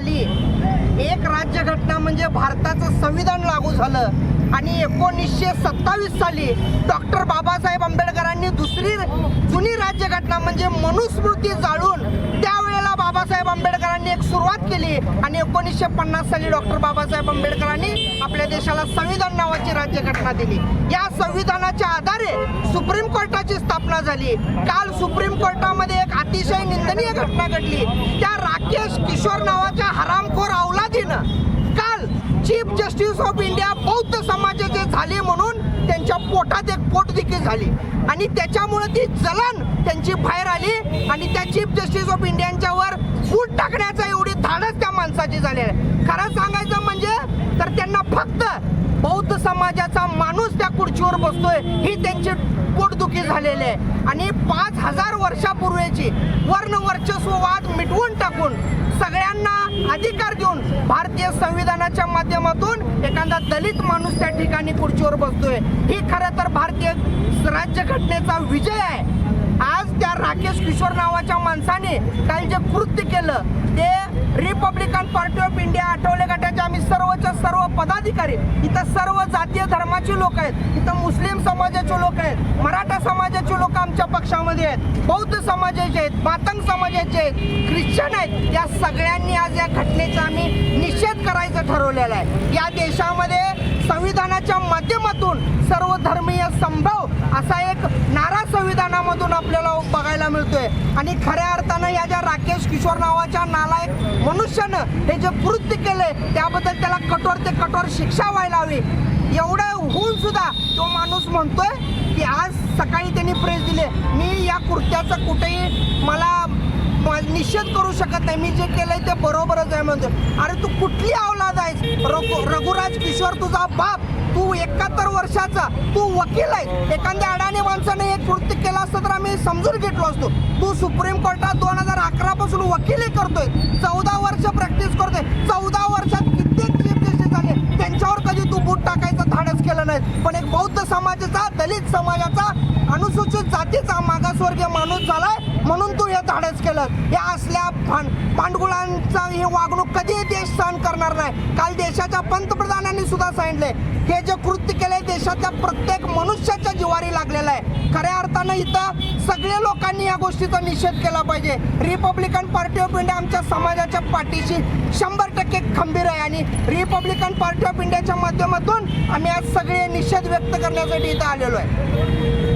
साली एक राज्यघटना म्हणजे भारताचं संविधान लागू झालं. आणि एकोणीसशे सत्तावीस साली डॉक्टर बाबासाहेब आंबेडकरांनी दुसरी जुनी राज्यघटना म्हणजे मनुस्मृती जाळून त्यावेळेला बाबासाहेब आंबेडकरांनी एक सुरुवात केली. आणि एकोणीसशे पन्नास साली डॉक्टर बाबासाहेब आंबेडकरांनी आपल्या देशाला संविधान नावाची राज्यघटना दिली. या संविधानाच्या आधारे सुप्रीम कोर्टाची स्थापना झाली. काल सुप्रीम कोर्टा निंदनीय घटना घडली. त्या राकेश किशोर नावाच्या हरामखोर अवलादीनं काल चीफ जस्टिस ऑफ इंडिया बौद्ध समाजाचे झाले म्हणून त्यांच्या पोटात एक पोटदेखील झाली. आणि त्याच्यामुळे ती जलन त्यांची बाहेर आली आणि त्या चीफ जस्टिस ऑफ इंडियांच्यावर फूट टाकण्याचा एवढी धाडस त्या माणसाची झाली आहे. खरं सांगायचं म्हणजे तर त्यांना फक्त बौद्ध समाजाचा माणूस त्या खुर्चीवर बसतोय ही त्यांची पोटदुखी झालेली आहे. आणि पाच हजार वर्षापूर्वीची वर्ण वर्चस्ववाद मिटवून टाकून सगळ्यांना अधिकार देऊन भारतीय संविधानाच्या माध्यमातून एखादा दलित माणूस त्या ठिकाणी खुर्चीवर बसतोय. ही खरं तर भारतीय राज्यघटनेचा विजय आहे. आज त्या राकेश किशोर नावाच्या माणसाने काल जे कृत्य केलं ते Republican party of India Athawale गटाचे आम्ही सर्वच्या सर्व पदाधिकारी इथं सर्व जातीय धर्माचे लोक आहेत. इथं मुस्लिम समाजाचे लोक आहेत. मराठा समाजाचे लोक आमच्या पक्षामध्ये आहेत. बौद्ध समाजाचे आहेत. मातंग समाजाचे आहेत. ख्रिश्चन आहेत. या सगळ्यांनी आज या घटनेचा आम्ही निषेध करायचं ठरवलेलं आहे. या देशामध्ये संविधानाच्या माध्यमातून सर्व धर्मीय संभव असा एक नारा संविधानामधून आपल्याला बघायला मिळतोय. आणि खऱ्या अर्थानं या ज्या राकेश किशोर नावाच्या नालायक मनुष्यानं हे जे कृत्य केले त्याबद्दल त्याला कठोर ते कठोर शिक्षा व्हायला हवी. एवढं होऊन सुद्धा तो माणूस म्हणतोय की आज सकाळी त्यांनी प्रेस दिले. मी या कृत्याचं कुठेही मला निषेध करू शकत नाही. मी जे केलंय ते बरोबरच आहे म्हणतो अरे तू कुठली अवलाद आहेस? रघु रघुराज किशोर तुझा बाप तू एकाहत्तर वर्षाचा तू वकील आहे एखाद्या अडाणी माणसाने एक कृत्य केलं असतं तर आम्ही समजून घेतलो असतो. तू सुप्रीम कोर्टात दोन हजार अकरा पासून वकिली करतोय. चौदा वर्ष प्रॅक्टिस करतोय. चौदा वर्षात कित्येक चीफ जस्टिस झाले. त्यांच्यावर कधी तू बूट टाकायचं धाडस केलं नाही. पण एक बौद्ध समाजाचा दलित समाजाचा अनुसूचित जातीचा मागासवर्गीय माणूस झालाय. म्हणून धाडस केलं. या असल्या भांड भांडगुळांचा हे वागणूक कधीही देश सहन करणार नाही. काल देशाच्या पंतप्रधानांनी सुद्धा सांगितले हे जे कृत्य केले देशाच्या प्रत्येक मनुष्याच्या जिवारी लागलेलं आहे. खऱ्या अर्थानं इथं सगळे लोकांनी या गोष्टीचा निषेध केला पाहिजे. रिपब्लिकन पार्टी ऑफ इंडिया आमच्या समाजाच्या पाठीशी शंभर टक्के खंबीर आहे आणि रिपब्लिकन पार्टी ऑफ इंडियाच्या माध्यमातून आम्ही आज सगळे निषेध व्यक्त करण्यासाठी इथं आलेलो आहे.